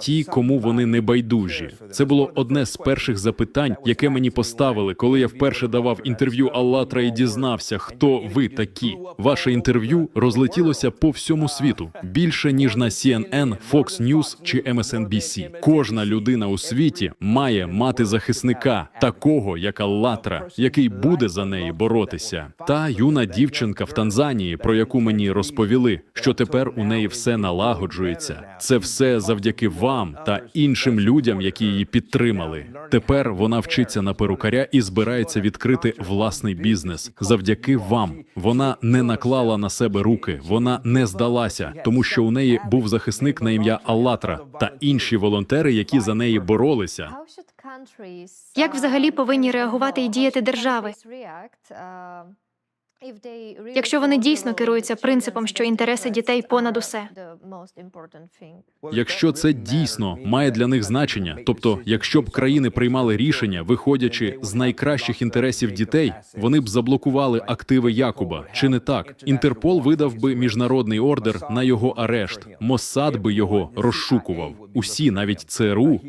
ті, кому вони не байдужі. Це було одне з перших запитань, яке мені поставили, коли я вперше давав інтерв'ю Аллатра і дізнався, хто ви такі. Ваше інтерв'ю розлетілося по всьому світу більше ніж на CNN, Fox News чи MSNBC. Кожна людина у світі має мати захисника, такого як Аллатра, який буде за неї боротися. Та юна дівчинка в Танзанії, про яку мені розповіли, що тепер у неї все налагоджується. Це все завдяки вам та іншим людям, які її підтримали. Тепер вона вчиться на перукаря і збирається відкрити власний бізнес. Завдяки вам вона не наклала на себе руки, вона не здалася, тому що у неї був захисник на ім'я Аллатра та інші волонтери, які за неї боролися. Як взагалі повинні реагувати і діяти держави? Якщо вони дійсно керуються принципом, що інтереси дітей понад усе. Якщо це дійсно має для них значення, тобто, якщо б країни приймали рішення, виходячи з найкращих інтересів дітей, вони б заблокували активи Якуба. Чи не так? Інтерпол видав би міжнародний ордер на його арешт. Моссад би його розшукував. Усі, навіть ЦРУ,